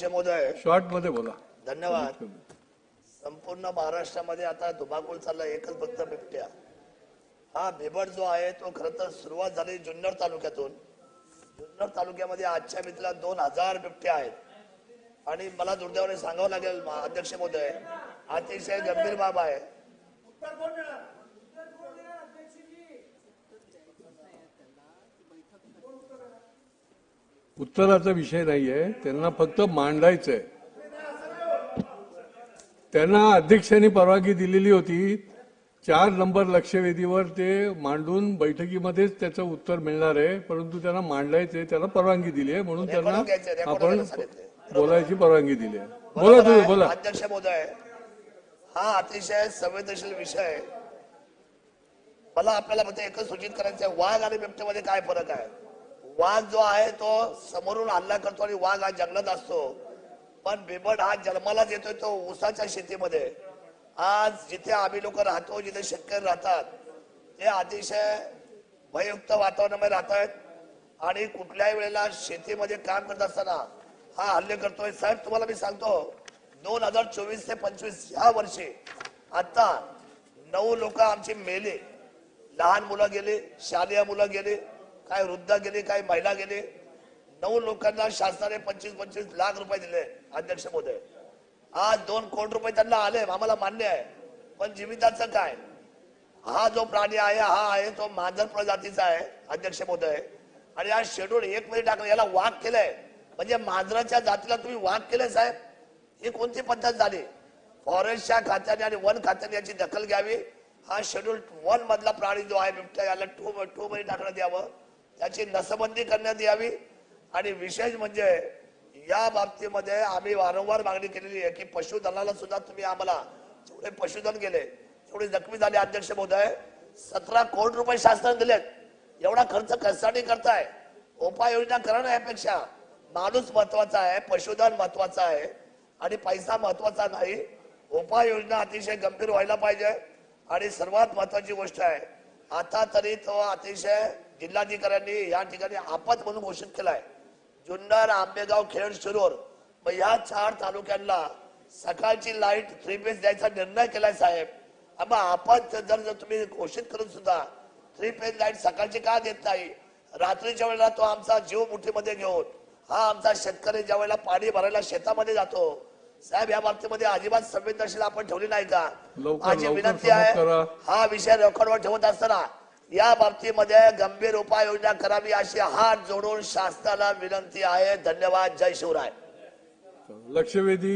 अध्यक्ष महोदय शॉर्टमध्ये बोला धन्यवाद संपूर्ण महाराष्ट्रामध्ये आता धुमाकूळ चालला एकच फक्त बिबट्या. हा बिबट जो आहे तो खर तर सुरुवात झाली जुन्नर तालुक्यातून. जुन्नर तालुक्यामध्ये आजच्या मितीला दोन हजार बिबट्या आहेत. आणि मला दुर्दैवाने सांगावं लागेल अध्यक्ष महोदय अतिशय गंभीर बाब आहे. उत्तराचा विषय नाहीये. त्यांना फक्त मांडायचंय. त्यांना अध्यक्षांनी परवानगी दिलेली होती. चार नंबर लक्षवेधीवर ते मांडून बैठकीमध्येच त्याचं उत्तर मिळणार आहे. परंतु त्यांना मांडायचंय त्याला परवानगी दिली आहे. म्हणून त्यांना आपण. बोलायची परवानगी दिली आहे. बोला तुम्ही बोला. अध्यक्ष महोदय हा अतिशय संवेदनशील विषय. आहे. मला आपल्याला फक्त एकच सूचित करायचं आहे वाघ आणि बिबट्यामध्ये काय फरक आहे? वाघ जो आहे तो समोरून हल्ला करतो आणि वाघ हा जंगलात असतो. पण बिबट हा जन्मालाच येतोय तो ऊसाच्या शेतीमध्ये. आज जिथे आम्ही लोक राहतो जिथे शेतकरी राहतात ते अतिशय भययुक्त वातावरणामध्ये राहत आहेत आणि कुठल्याही वेळेला शेतीमध्ये काम करत असताना हा हल्ले करतोय. साहेब तुम्हाला मी सांगतो दोन हजार चोवीस ते पंचवीस ह्या वर्षी आता नऊ लोक आमची मेले. लहान मुलं गेली शालेय मुलं गेली काय वृद्ध गेली काय महिला गेली. नऊ लोकांना शासनाने पंचवीस पंचवीस लाख रुपये दिले अध्यक्ष महोदय. आज दोन कोटी रुपये त्यांना आले आम्हाला मान्य आहे. पण जीविताचं काय? हा जो प्राणी आहे हा आहे तो मांजर प्रजातीचा आहे अध्यक्ष मोदय आणि हा शेड्यूल एक मध्ये टाकलं याला वाघ केलंय. म्हणजे मांजराच्या जातीला तुम्ही वाघ केलंय साहेब. ही कोणती पद्धत झाली? फॉरेस्टच्या खात्याने आणि वन खात्याने याची दखल घ्यावी. हा शेड्यूल वन मधला प्राणी जो आहे बिबट्या याला टू टू मध्ये टाकण्यात यावं. याची नसबंदी करण्यात यावी. आणि विशेष म्हणजे या बाबतीमध्ये आम्ही वारंवार मागणी केलेली आहे की पशुधनाला सुद्धा तुम्ही आम्हाला जेवढे पशुधन गेले तेवढे जखमी झाले अध्यक्ष महोदय सतरा कोटी रुपये शासनाने दिलेत. एवढा खर्च कशासाठी करताय? उपाययोजना करा ना यापेक्षा. माणूस महत्त्वाचा आहे पशुधन महत्त्वाचा आहे आणि पैसा महत्त्वाचा नाही. उपाययोजना अतिशय गंभीर व्हायला पाहिजे. आणि सर्वात महत्वाची गोष्ट आहे आता तरी तो अतिशय जिल्हाधिकाऱ्यांनी या ठिकाणी आपत म्हणून घोषित केलाय. जुन्नर आंबेगाव खेड शिरूर मग या चार तालुक्यांना सकाळची लाइट थ्री फेज द्यायचा निर्णय केलाय साहेब. मग आपत जर जर तुम्ही घोषित करून सुद्धा थ्री फेज लाइट सकाळची का देत नाही? रात्रीच्या वेळेला तो आमचा जीव मुठीमध्ये घेऊन हा आमचा शेतकरी ज्या वेळेला पाणी भरायला शेतामध्ये जातो साहेब या बाबतीमध्ये अजिबात संवेदनशील आपण ठेवली नाही का? माझी विनंती आहे. हा विषय रेकॉर्डवर ठेवत असताना या बाबतीमध्ये गंभीर उपाययोजना करावी अशी हात जोडून शासनाला विनंती आहे. धन्यवाद. जय शिवराय. लक्षवेधी